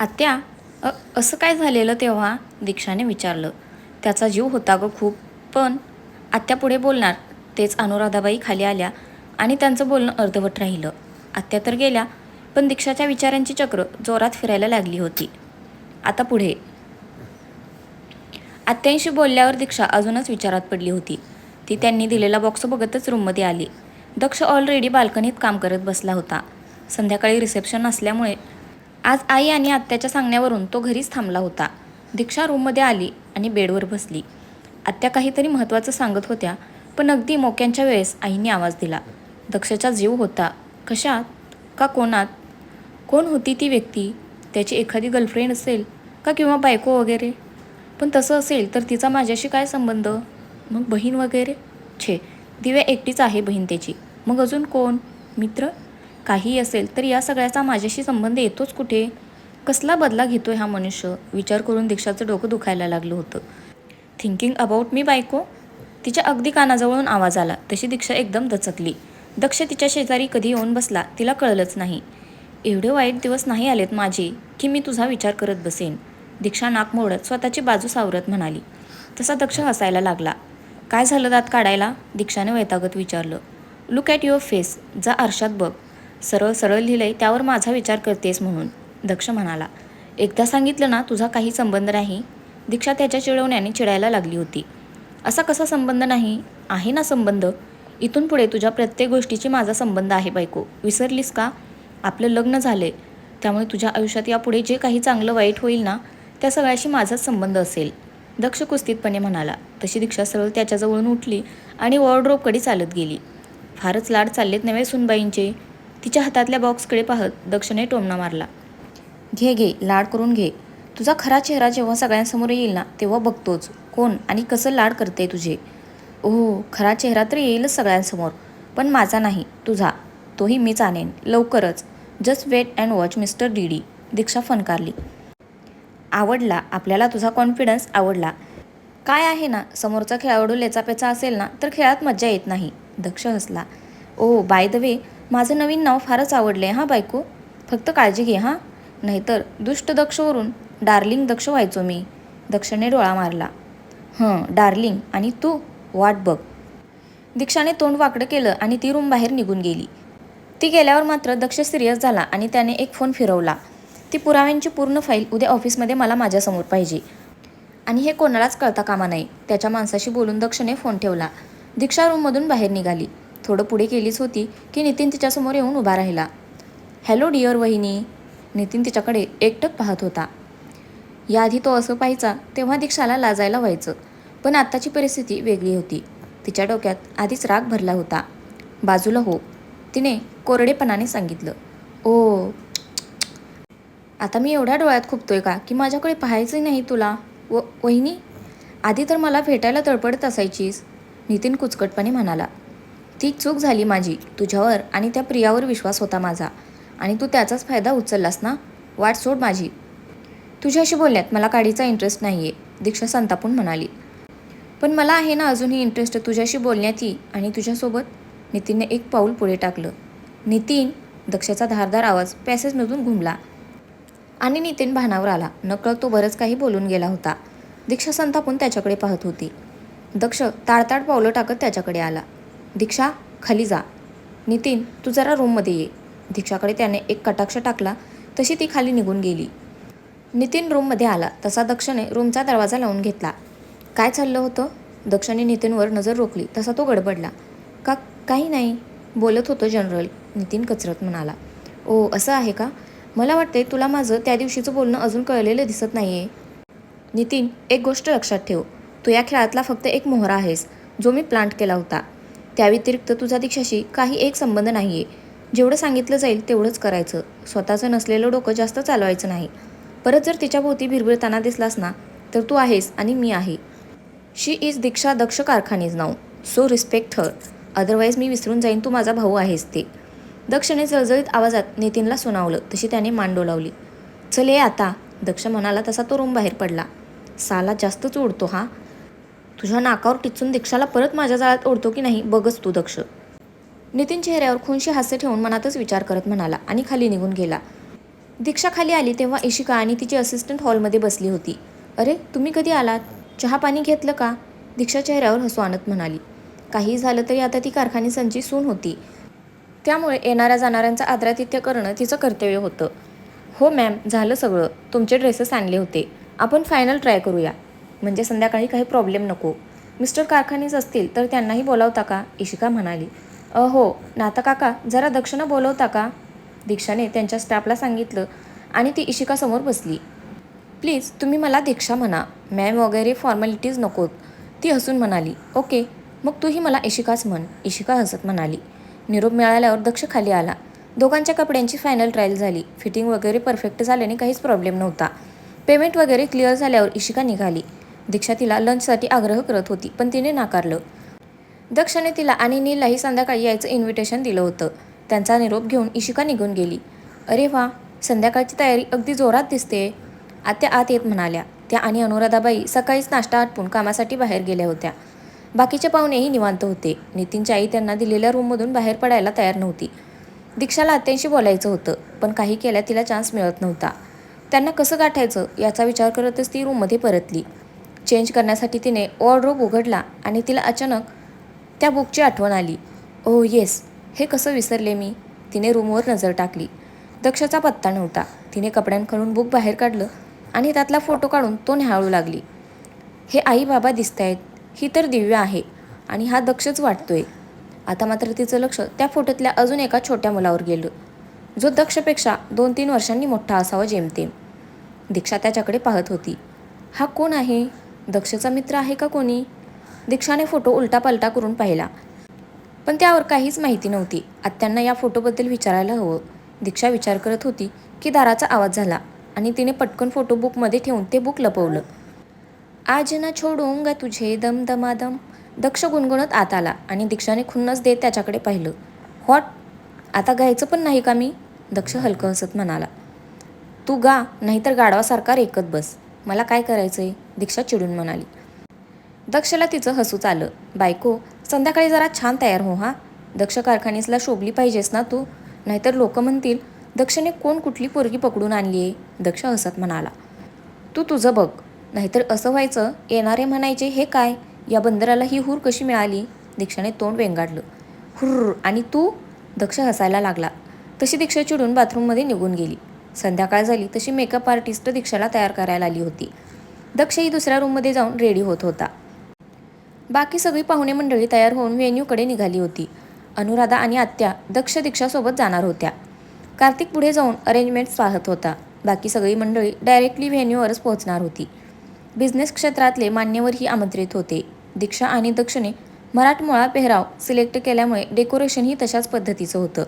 आत्या असं काय झालेलं तेव्हा? दीक्षाने विचारलं. त्याचा जीव होता ग खूप पण आत्या पुढे बोलणार. तेच अनुराधाबाई खाली आल्या आणि त्यांचं बोलणं अर्धवट राहिलं. आत्या तर गेल्या पण दीक्षाच्या विचारांची चक्र जोरात फिरायला लागली होती. आता पुढे. आत्यांशी बोलल्यावर दीक्षा अजूनच विचारात पडली होती. ती त्यांनी दिलेला बॉक्स बघतच रूममध्ये आली. दक्ष ऑलरेडी बाल्कनीत काम करत बसला होता. संध्याकाळी रिसेप्शन असल्यामुळे आज आई आणि आत्याच्या सांगण्यावरून तो घरीच थांबला होता. दीक्षा रूममध्ये आली आणि बेडवर बसली. आत्या काहीतरी महत्त्वाचं सांगत होत्या पण अगदी मोक्यांच्या वेळेस आईने आवाज दिला. दक्षाचा जीव होता कशात? का कोणात? कोण होती ती व्यक्ती? त्याची एखादी गर्लफ्रेंड असेल का किंवा बायको वगैरे? पण तसं असेल तर तिचा माझ्याशी काय संबंध? मग बहीण वगैरे? छे दिव्या एकटीच आहे बहीण त्याची. मग अजून कोण? मित्र? काही असेल तर या सगळ्याचा माझ्याशी संबंध येतोच कुठे? कसला बदला घेतोय हा मनुष्य? विचार करून दीक्षाचं डोकं दुखायला लागलं होतं. थिंकिंग अबाउट मी बायको? तिच्या अगदी कानाजवळून आवाज आला. तशी दीक्षा एकदम दचकली. दक्ष तिच्या शेजारी कधी येऊन बसला तिला कळलंच नाही. एवढे वाईट दिवस नाही आलेत माझे की मी तुझा विचार करत बसेन. दीक्षा नाक मोडत स्वतःची बाजू सावरत म्हणाली. तसा दक्ष हसायला लागला. काय झालं दात काढायला? दीक्षाने वैतागत विचारलं. लुक ॲट युअर फेस जा आरशात बघ. सरळ सरळ लिहिलंय त्यावर माझा विचार करतेस म्हणून. दक्ष म्हणाला एकदा सांगितलं ना तुझा काही संबंध नाही दीक्षा त्याच्या चिडवण्याने चिडायला लागली होती. असा कसा संबंध नाही? आहे ना संबंध? इथून पुढे तुझ्या प्रत्येक गोष्टीची माझा संबंध आहे बायको. विसरलीस का? आपलं लग्न झाले त्यामुळे तुझ्या आयुष्यात यापुढे जे काही चांगलं वाईट होईल ना त्या सगळ्याशी माझाच संबंध असेल. दक्ष कुस्तीतपणे म्हणाला. तशी दीक्षा सरळ त्याच्याजवळून उठली आणि वॉर्ड्रोबकडे चालत गेली. फारच लाड चाललेत नव्हे सुनबाईंचे? तिच्या हातातल्या बॉक्सकडे पाहत दक्षने टोमणा मारला. घे घे लाड करून घे. तुझा खरा चेहरा जेव्हा सगळ्यांसमोर येईल ना तेव्हा बघतोच. कोण आणि कसं लाड करते तुझे? ओह खरा चेहरा तर येईलच सगळ्यांसमोर पण माझा नाही तुझा. तोही मीच आणेन. लवकरच. Just wait and watch mister D D Diksha फनकारली आवडला आपल्याला तुझा कॉन्फिडन्स आवडला. काय आहे ना समोरचा खेळाडू लेचापेचा असेल ना तर खेळात मज्जा येत नाही दक्ष हसला. ओ बाय द वे माझं नवीन नाव फारच आवडले हां बायको? फक्त काळजी घे हां. नाहीतर दुष्ट दक्षवरून डार्लिंग दक्ष व्हायचो मी. दक्षने डोळा मारला. हं डार्लिंग आणि तू? वाट बघ. दीक्षाने तोंड वाकडं केलं आणि ती रूम बाहेर निघून गेली. ती गेल्यावर मात्र दक्ष सिरियस झाला आणि त्याने एक फोन फिरवला. ती पुराव्यांची पूर्ण फाईल उद्या ऑफिसमध्ये मला माझ्यासमोर पाहिजे. आणि हे कोणालाच कळता कामा नाही. त्याच्या माणसाशी बोलून दक्षने फोन ठेवला. दीक्षा रूममधून बाहेर निघाली. थोडं पुढे केलीच होती की नितीन तिच्यासमोर येऊन उभा राहिला. हॅलो डिअर वहिनी नितीन तिच्याकडे एकटक पाहत होता. याआधी तो असं पाहायचा तेव्हा दीक्षाला लाजायला व्हायचं पण आत्ताची परिस्थिती वेगळी होती. तिच्या डोक्यात आधीच राग भरला होता. बाजूला हो तिने कोरडेपणाने सांगितलं. ओ आता मी एवढ्या डोळ्यात खुपतोय का? की माझ्याकडे पाहायचंही नाही तुला. व वहिनी आधी तर मला भेटायला तळपडत असायचीस नितीन कुचकटपणे म्हणाला. ती चूक झाली माझी तुझ्यावर आणि त्या प्रियावर विश्वास होता माझा. आणि तू त्याचाच फायदा उचललास ना? वाट सोड माझी. तुझ्याशी बोलण्यात मला काडीचा इंटरेस्ट नाही आहे दीक्षा संतापून म्हणाली. पण मला आहे ना अजूनही इंटरेस्ट तुझ्याशी बोलण्यातही आणि तुझ्यासोबत? नितीनने एक पाऊल पुढे टाकलं. नितीन दक्षाचा धारदार आवाज पॅसेजमधून घुमला. आणि नितीन भानावर आला. नकळत तो बरंच काही बोलून गेला होता. दीक्षा संतापून त्याच्याकडे पाहत होती. दक्ष ताडताड पावलं टाकत त्याच्याकडे आला. दीक्षा खाली जा. नितीन तू जरा रूममध्ये ये. दीक्षाकडे त्याने एक कटाक्ष टाकला. तशी ती खाली निघून गेली. नितीन रूममध्ये आला. तसा दक्षने रूमचा दरवाजा लावून घेतला. काय चाललं होतं? दक्षने नितीनवर नजर रोखली. तसा तो गडबडला. का काही नाही बोलत होतो जनरल नितीन कचरत म्हणाला. ओ असं आहे का? मला वाटते तुला माझं त्या दिवशीचं बोलणं अजून कळलेलं दिसत नाही आहे नितीन एक गोष्ट लक्षात ठेव. तू या खेळातला फक्त एक मोहरा आहेस जो मी प्लांट केला होता. त्या व्यतिरिक्त तुझा दीक्षाशी काही एक संबंध नाही आहे जेवढं सांगितलं जाईल तेवढंच करायचं. स्वतःचं नसलेलं डोकं जास्त चालवायचं नाही. परत जर तिच्याभोवती भिरभिरताना दिसलास ना तर तू आहेस आणि मी आहे. शी इज दीक्षा दक्ष कारखानीज नाव. सो रिस्पेक्ट हर अदरवाईज मी विसरून जाईन तू माझा भाऊ आहेस ते. दक्षने जळजळीत आवाजात नितीनला सुनावलं. तशी त्याने मान डोलावली. चल ये आता. दक्ष म्हणाला तसा तो रूम बाहेर पडला. साला जास्तच उडतो हा. तुझ्या नाकावर टिचून दीक्षाला परत माझ्या जाळ्यात ओढतो की नाही बघच तू दक्ष. नितीन चेहऱ्यावर खूनशी हास्य ठेवून मनातच विचार करत म्हणाला आणि खाली निघून गेला. दीक्षा खाली आली तेव्हा इशिका आणि तिची असिस्टंट हॉलमध्ये बसली होती. अरे तुम्ही कधी आलात? चहा पाणी घेतलं का? दीक्षा चेहऱ्यावर हसू आणत म्हणाली. काही झालं तरी आता ती कारखानिसांची सून होती. त्यामुळे येणाऱ्या जाणाऱ्यांचं आदरातिथ्य करणं तिचं कर्तव्य होतं. हो मॅम झालं सगळं. तुमचे ड्रेसेस आणले होते. आपण फायनल ट्राय करूया. म्हणजे संध्याकाळी काही प्रॉब्लेम नको. मिस्टर कारखानेच असतील तर त्यांनाही बोलावता का? इशिका म्हणाली. अहो नाता काका जरा दक्षिणा बोलवता का? दीक्षाने त्यांच्या स्टाफला सांगितलं आणि ती इशिकासमोर बसली. प्लीज तुम्ही मला दीक्षा म्हणा. मॅम वगैरे फॉर्मॅलिटीज नकोत. ती हसून म्हणाली. ओके. मग तूही मला इशिकाच म्हण. इशिका हसत म्हणाली. निरोप मिळाल्यावर दक्ष खाली आला. दोघांच्या कपड्यांची फायनल ट्रायल झाली. फिटिंग वगैरे परफेक्ट झाल्याने काहीच प्रॉब्लेम नव्हता. पेमेंट वगैरे क्लिअर झाल्यावर इशिका निघाली. दीक्षा तिला लंचसाठी आग्रह करत होती पण तिने नाकारलं. दक्षने तिला आणि नीललाही संध्याकाळी यायचं इन्व्हिटेशन दिलं होतं. त्यांचा निरोप घेऊन इशिका निघून गेली. अरे वा संध्याकाळची तयारी अगदी जोरात दिसते आत्या आत येत म्हणाल्या. त्या आणि अनुराधाबाई सकाळीच नाश्ता आटपून कामासाठी बाहेर गेल्या होत्या. बाकीचे पाहुणेही निवांत होते. नितीनची आई त्यांना दिलेल्या रूममधून बाहेर पडायला तयार नव्हती. दीक्षाला आत्यांशी बोलायचं होतं पण काही केल्या तिला चान्स मिळत नव्हता. त्यांना कसं गाठायचं याचा विचार करतच ती रूममध्ये परतली. चेंज करण्यासाठी तिने वॉर्डरोब उघडला आणि तिला अचानक त्या बुकची आठवण आली. ओ येस हे कसं विसरले मी? तिने रूमवर नजर टाकली. दक्षचा पत्ता नव्हता. तिने कपड्यांकडून बुक बाहेर काढलं आणि त्यातला फोटो काढून तो न्याहाळू लागली. हे आई बाबा दिसत आहेत ही तर दिव्य आहे आणि हा दक्षच वाटतोय. आता मात्र तिचं लक्ष त्या फोटोतल्या अजून एका छोट्या मुलावर गेलं. जो दक्षपेक्षा दोन तीन वर्षांनी मोठा असावा जेमतेम. दीक्षा त्याच्याकडे पाहत होती. हा कोण आहे? दक्षचा मित्र आहे का कोणी? दीक्षाने फोटो उलटा पलटा करून पाहिला. पण त्यावर काहीच माहिती नव्हती. आत्यांना या फोटोबद्दल विचारायला हवं. दीक्षा विचार करत होती की दाराचा आवाज झाला आणि तिने पटकन फोटो बुकमध्ये ठेवून ते बुक लपवलं. आज ना छोडूंग तुझे दम दमादम दक्ष गुणगुणत आत आला आणि दीक्षाने खुन्नस देत त्याच्याकडे पाहिलं. व्हॉट? आता गायचं पण नाही का मी? दक्ष हलकं हसत म्हणाला. तू गा नाहीतर गाढवासारखा रेकत बस. मला काय करायचंय? दीक्षा चिडून म्हणाली. दक्षला तिचं हसूच आलं. बायको संध्याकाळी जरा छान तयार हो हा. दक्ष कारखानीसला शोभली पाहिजेस ना तू? नाहीतर लोक म्हणतील दक्षने कोण कुठली पोरगी पकडून आणली आहे दक्ष हसत म्हणाला. तू तुझं बघ. नाहीतर असं व्हायचं येणारे म्हणायचे हे काय? या बंदराला ही हूर कशी मिळाली? दीक्षाने तोंड वेंगाडलं. हुर्र आणि तू? दक्ष हसायला लागला. तशी दीक्षा चिडून बाथरूममध्ये निघून गेली. संध्याकाळ झाली तशी मेकअप आर्टिस्ट दीक्षाला तयार करायला आली होती. दक्षही दुसऱ्या रूममध्ये जाऊन रेडी होत होता. बाकी सगळी पाहुणे मंडळी तयार होऊन व्हेन्यूकडे निघाली होती. अनुराधा आणि आत्या दक्ष दीक्षासोबत जाणार होत्या. कार्तिक पुढे जाऊन अरेंजमेंट्स पाहत होता. बाकी सगळी मंडळी डायरेक्टली व्हेन्यूवरच पोहोचणार होती. बिझनेस क्षेत्रातले मान्यवरही आमंत्रित होते. दीक्षा आणि दक्षने मराठमोळा पेहराव सिलेक्ट केल्यामुळे डेकोरेशनही तशाच पद्धतीचं होतं.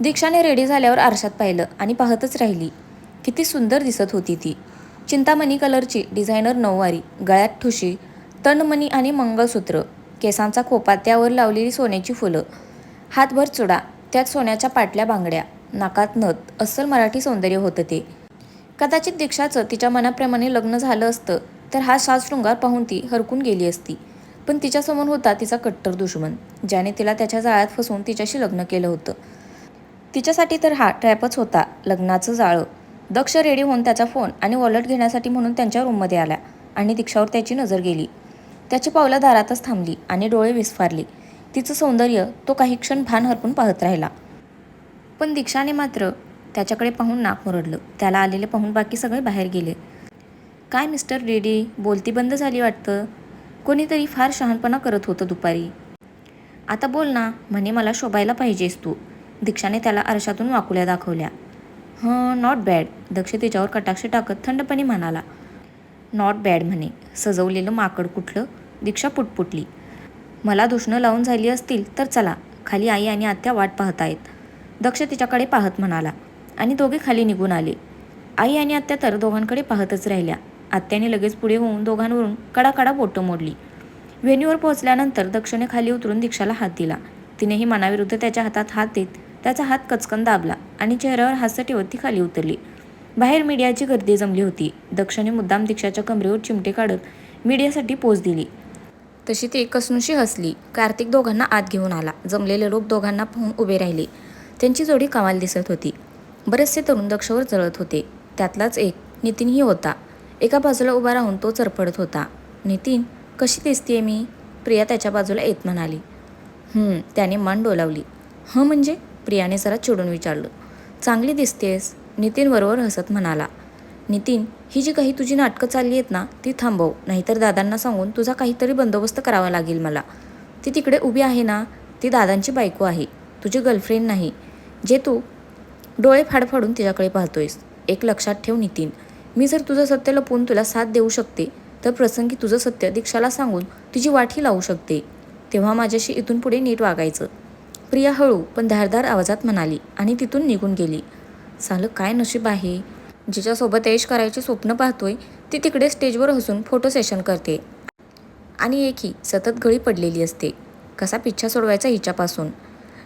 दीक्षाने रेडी झाल्यावर आरशात पाहिलं आणि पाहतच राहिली. किती सुंदर दिसत होती ती. चिंतामणी कलरची डिझायनर नऊवारी गळ्यात ठुशी तनमणी आणि मंगळसूत्र केसांचा खोपा त्यावर लावलेली सोन्याची फुलं हातभर चुडा त्यात सोन्याच्या पाटल्या बांगड्या नाकात नथ अस्सल मराठी सौंदर्य होतं ते. कदाचित दीक्षाचं तिच्या मनाप्रमाणे लग्न झालं असतं तर हा साजशृंगार पाहून ती हरकून गेली असती. पण तिच्यासमोर होता तिचा कट्टर दुश्मन ज्याने तिला त्याच्या जाळ्यात फसवून तिच्याशी लग्न केलं होतं. तिच्यासाठी तर हा ट्रॅपच होता लग्नाचं जाळं. दक्ष रेडी होऊन त्याचा फोन आणि वॉलेट घेण्यासाठी म्हणून त्यांच्या रूममध्ये आला आणि दीक्षावर त्याची नजर गेली. त्याची पावलं दारातच थांबली आणि डोळे विस्फारले. तिचं सौंदर्य तो काही क्षण भान हरपून पाहत राहिला. पण दीक्षाने मात्र त्याच्याकडे पाहून नाक मुरडलं. त्याला आलेले पाहून बाकी सगळे बाहेर गेले. काय मिस्टर रेडी? बोलती बंद झाली वाटतं? कोणीतरी फार शहाणपणा करत होतं दुपारी. आता बोल ना म्हणे मला शोभायला पाहिजेस तू. दीक्षाने त्याला आरशातून वाकुल्या दाखवल्या. हं नॉट बॅड दक्ष त्याच्यावर कटाक्ष टाकत थंडपणे म्हणाला नॉट बॅड म्हणे. सजवलेलं माकड कुठलं? दीक्षा पुटपुटली. मला दुष्णं लावून झाली असतील तर चला. खाली आई आणि आत्या वाट पाहत आहेत दक्ष तिच्याकडे पाहत म्हणाला आणि दोघे खाली निघून आले. आई आणि आत्या तर दोघांकडे पाहतच राहिल्या. आत्याने लगेच पुढे होऊन दोघांवरून कडाकडा बोटं मोडली. व्हेन्यूवर पोहोचल्यानंतर दक्षने खाली उतरून दीक्षाला हात दिला. तिनेही मनाविरुद्ध त्याच्या हातात हात देत त्याचा हात कचकन दाबला. आणि चेहऱ्यावर हास्य ठेवत ती खाली उतरली. बाहेर मीडियाची गर्दी जमली होती. दक्षने मुद्दाम दीक्षाच्या कमरेवर चिमटे काढत मीडियासाठी पोच दिली. तशी ती कसनुशी हसली. कार्तिक दोघांना आत घेऊन आला. जमलेले लोक दोघांना पाहून उभे राहिले. त्यांची जोडी कमाल दिसत होती. बरेचसे तरुण दक्षवर जळत होते. त्यातलाच एक नितीनही होता. एका बाजूला उभा राहून तो चरपडत होता. नितीन कशी दिसतीये मी? प्रिया त्याच्या बाजूला येत म्हणाली. त्याने मान डोलावली. हं म्हणजे? प्रियाने जरा चिडून विचारलं. चांगली दिसतेस नितीनबरोबर हसत म्हणाला. नितीन ही जी काही तुझी नाटकं चालली आहेत ना ती थांबव नाहीतर दादांना सांगून तुझा काहीतरी बंदोबस्त करावा लागेल मला. ती तिकडे उभी आहे ना ती दादांची बायको आहे तुझी गर्लफ्रेंड नाही. जे तू डोळे फाडफाडून तिच्याकडे पाहतोयस एक लक्षात ठेव नितीन. मी जर तुझं सत्य लपवून तुला साथ देऊ शकते तर प्रसंगी तुझं सत्य दीक्षाला सांगून तुझी वाठी लावू शकते. तेव्हा माझ्याशी इथून पुढे नीट वागायचं. प्रिया हळू पण धारदार आवाजात म्हणाली आणि तिथून निघून गेली. सालं काय नशीब आहे? जिच्यासोबत ऐश करायचे स्वप्न पाहतोय ती तिकडे स्टेजवर हसून फोटो सेशन करते आणि एकही सतत गळी पडलेली असते. कसा पिच्छा सोडवायचा हिच्यापासून?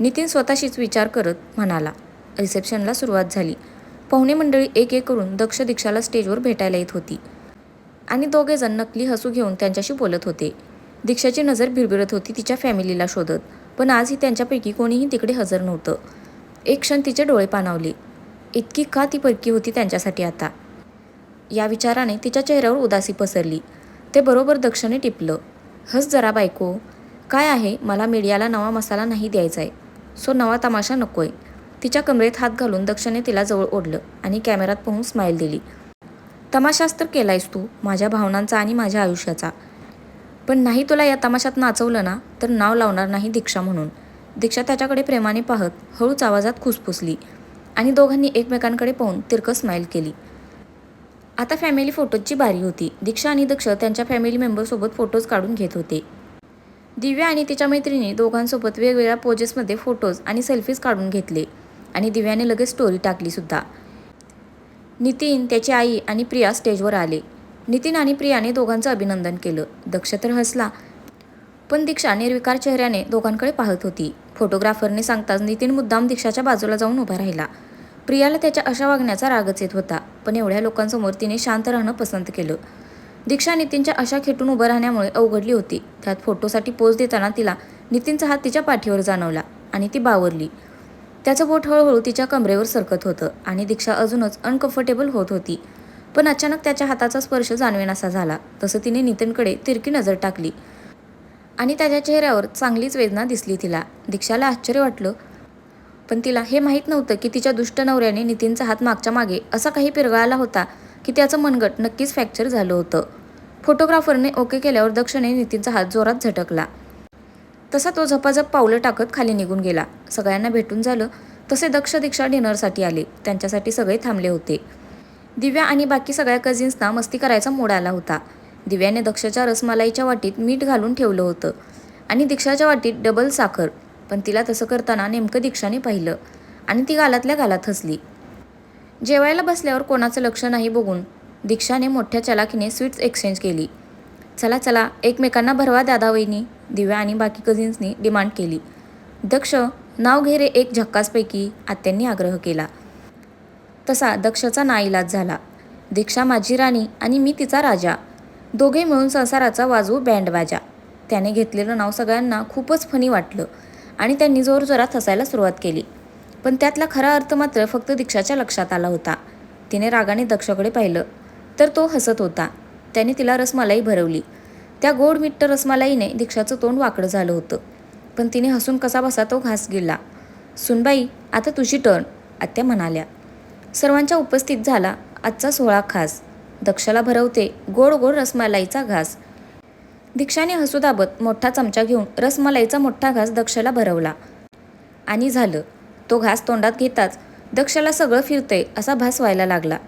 नितीन स्वतःशीच विचार करत म्हणाला. रिसेप्शनला सुरुवात झाली. पाहुणे मंडळी एक एक करून दक्ष दीक्षाला स्टेजवर भेटायला येत होती आणि दोघेजण नकली हसू घेऊन त्यांच्याशी बोलत होते. दीक्षाची नजर भिरभिरत होती तिच्या फॅमिलीला शोधत. पण आजही त्यांच्यापैकी कोणीही तिकडे हजर नव्हतं. एक क्षण तिचे डोळे पाणावले. इतकी का ती परकी होती त्यांच्यासाठी आता? या विचाराने तिच्या चेहऱ्यावर उदासी पसरली. ते बरोबर दक्षने टिपलं. हस जरा बायको. काय आहे? मला मीडियाला नवा मसाला नाही द्यायचा आहे सो नवा तमाशा नको आहे तिच्या कमरेत हात घालून दक्षने तिला जवळ ओढलं आणि कॅमेरात पाहून स्माईल दिली. तमाशास्त्र केलायस तू. माझ्या भावनांचा आणि माझ्या आयुष्याचा. पण नाही तुला या तमाशात नाचवलं ना तर नाव लावणार नाही दीक्षा म्हणून. दीक्षा त्याच्याकडे प्रेमाने पाहत हळूच आवाजात खुसफुसली आणि दोघांनी एकमेकांकडे पाहून तिरकं स्माईल केली. आता फॅमिली फोटोजची बारी होती. दीक्षा आणि दक्ष त्यांच्या फॅमिली मेंबरसोबत फोटोज काढून घेत होते. दिव्या आणि तिच्या मैत्रिणी दोघांसोबत वेगवेगळ्या पोजेसमध्ये फोटोज आणि सेल्फीज काढून घेतले आणि दिव्याने लगेच स्टोरी टाकली सुद्धा. नितीन त्याची आई आणि प्रिया स्टेजवर आले. नितीन आणि प्रियाने दोघांचं अभिनंदन केलं. दक्ष तर हसला पण दीक्षा निर्विकार चेहऱ्याने दोघांकडे पाहत होती. फोटोग्राफरने सांगताच नितीन मुद्दाम दीक्षाच्या बाजूला जाऊन उभा राहिला. प्रियाला त्याच्या अशा वागण्याचा रागच येत होता पण एवढ्या लोकांसमोर तिने शांत राहणं पसंत केलं. दीक्षा नितीनच्या अशा खेटून उभं राहण्यामुळे अवघडली होती. त्यात फोटोसाठी पोज देताना तिला नितीनचा हात तिच्या पाठीवर जाणवला आणि ती बावरली. त्याचं बोट हळूहळू तिच्या कमरेवर सरकत होतं आणि दीक्षा अजूनच अनकम्फर्टेबल होत होती. पण अचानक त्याच्या हाताचा स्पर्श जाणवेनासा झाला. तसं तिने नितीनकडे तिरकी नजर टाकली. आणि त्याच्या चेहऱ्यावर चांगलीच वेदना दिसली तिला. दीक्षाला आश्चर्य वाटलं. पण तिला हे माहीत नव्हतं की तिच्या दुष्ट नवऱ्याने नितीनचा हात मागच्या मागे असा काही पिरगाळला होता की त्याचं मनगट नक्कीच फ्रॅक्चर झालं होतं. फोटोग्राफरने ओके केल्यावर दक्षने नितीनचा हात जोरात झटकला. तसा तो झपाझप पावलं टाकत खाली निघून गेला. सगळ्यांना भेटून झालं. तसे दक्ष दीक्षा डिनरसाठी आले. त्यांच्यासाठी सगळे थांबले होते. दिव्या आणि बाकी सगळ्या कझिन्सना मस्ती करायचा मोड आला होता. दिव्याने दक्षच्या रसमलाईच्या वाटीत मीठ घालून ठेवलं होतं आणि दीक्षाच्या वाटीत डबल साखर पण तिला तसं करताना नेमकं दीक्षाने पाहिलं आणि ती गालातल्या गालात हसली. जेवायला बसल्यावर कोणाचं लक्ष नाही बघून दीक्षाने मोठ्या चलाखीने स्वीट्स एक्सचेंज केली. चला चला एकमेकांना भरवा दादा वहिनी दिव्या आणि बाकी कझिन्सनी डिमांड केली. दक्ष नाव घे रे एक झक्कासपैकी आत्यांनी आग्रह केला. तसा दक्षचा नाईलाज झाला. दीक्षा माझी राणी आणि मी तिचा राजा. दोघे मिळून संसाराचा वाजवू बँडबाजा त्याने घेतलेलं नाव सगळ्यांना खूपच फनी वाटलं आणि त्यांनी जोरजोरात हसायला सुरुवात केली. पण त्यातला खरा अर्थ मात्र फक्त दीक्षाच्या लक्षात आला होता. तिने रागाने दक्षकडे पाहिलं तर तो हसत होता. त्याने तिला रसमलाई भरवली. त्या गोड मिट्ट रसमलाईने दीक्षाचं तोंड वाकडं झालं होतं. पण तिने हसून कसा बसा तो घास गिळला. सुनबाई आता तुझी टर्न आत्या म्हणाल्या. सर्वांच्या उपस्थित झाला आजचा सोहळा खास. दक्षला भरवते गोड गोड रसमलाईचा घास. दीक्षाने हसू दाबत मोठा चमचा घेऊन रसमलाईचा मोठा घास दक्षला भरवला. आणि झालं. तो घास तोंडात घेताच दक्षला सगळं फिरतंय असा भास व्हायला लागला.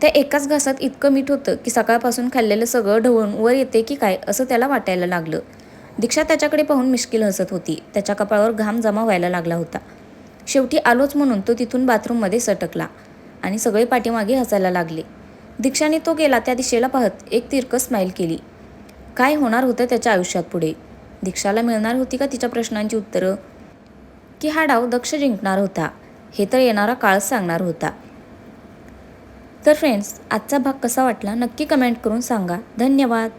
त्या एकाच घासात इतकं मीठ होतं की सकाळपासून खाल्लेलं सगळं ढवळून वर येते की काय असं त्याला वाटायला लागलं. दीक्षा त्याच्याकडे पाहून मिश्किल हसत होती. त्याच्या कपाळावर घाम जमा व्हायला लागला होता. शेवटी आलोच म्हणून तो तिथून बाथरूममध्ये सटकला. आणि सगळे पाठीमागे हसायला लागले. दीक्षाने तो गेला त्या दिशेला पाहत एक तिरकस स्माईल केली. काय होणार होतं त्याच्या आयुष्यात पुढे? दीक्षाला मिळणार होती का तिच्या प्रश्नांची उत्तरं? की हा डाव दक्ष जिंकणार होता? हे तर येणारा काळच सांगणार होता. तर फ्रेंड्स आजचा भाग कसा वाटला नक्की कमेंट करून सांगा. धन्यवाद.